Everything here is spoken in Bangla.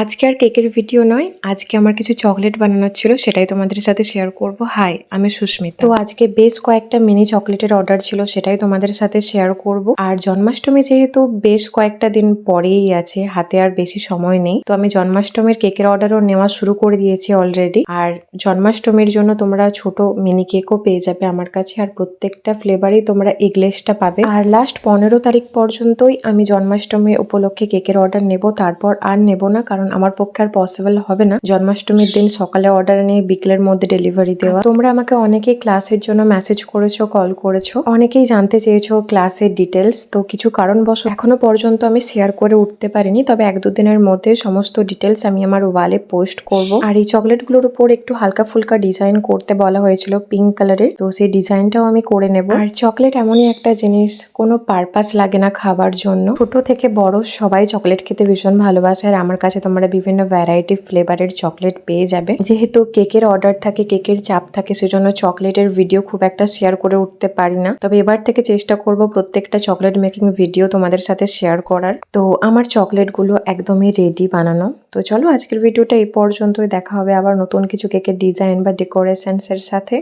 আজকে আর কেকের ভিডিও নয়, আজকে আমার কিছু চকলেট বানানোর ছিল, সেটাই তোমাদের সাথে শেয়ার করব। হাই আমি সুস্মিতা। তো আজকে বেশ কয়েকটা মিনি চকলেটের অর্ডার ছিল, সেটাই তোমাদের সাথে শেয়ার করব। আর জন্মাষ্টমী যেহেতু বেশ কয়েকটা দিন পরেই আছে, হাতে আর বেশি সময় নেই, তো আমি জন্মাষ্টমীর কেকের অর্ডারও নেওয়া শুরু করে দিয়েছি অলরেডি আর জন্মাষ্টমীর জন্য তোমরা ছোট মিনি কেকও পেয়ে যাবে আমার কাছে, আর প্রত্যেকটা ফ্লেভারেই তোমরা এগলেসটা পাবে। আর লাস্ট পনেরো তারিখ পর্যন্তই আমি জন্মাষ্টমী উপলক্ষে কেকের অর্ডার নেব, তারপর আর নেব না, কারণ আমার পক্ষে আর পসিবল হবে না। জন্মাষ্টমীর দিন সকালে অর্ডার নিয়ে বিকেলের মধ্যে ডেলিভারি দেওয়া। তোমরা আমাকে অনেকেই ক্লাসের জন্য মেসেজ করেছ কল করেছ। অনেকেই জানতে চেয়েছো ক্লাসের ডিটেলস তো কিছু কারণবশ এখনও পর্যন্ত আমি শেয়ার করে উঠতে পারিনি। তবে এক দুদিনের মধ্যে সমস্ত ডিটেলস আমি আমার ওয়ালে পোস্ট করব। আর এই চকলেটগুলোর উপর একটু হালকা ফুলকা ডিজাইন করতে বলা হয়েছিল পিঙ্ক কালারের তো সেই ডিজাইনটাও আমি করে নেব। আর চকলেট এমনই একটা জিনিস, কোনো পারপাস লাগে না খাবার জন্য। ছোট থেকে বড় সবাই চকলেট খেতে ভীষণ ভালোবাসে। আর আমার কাছে তোমরা বিভিন্ন ভ্যারাইটি ফ্লেভারের চকলেট পেয়ে যাবে। যেহেতু কেকের অর্ডার থাকে কেকের চাপ থাকে, সেজন্য চকলেটের ভিডিও খুব একটা শেয়ার করে উঠতে পারি না। তবে এবার থেকে চেষ্টা করব প্রত্যেকটা চকলেট মেকিং ভিডিও তোমাদের সাথে শেয়ার করার। তো আমার চকলেটগুলো একদমই রেডি বানানো। তো চলো আজকের ভিডিওটা এই পর্যন্তই। দেখা হবে আবার নতুন কিছু কেকের ডিজাইন বা ডেকোরেশনস এর সাথে।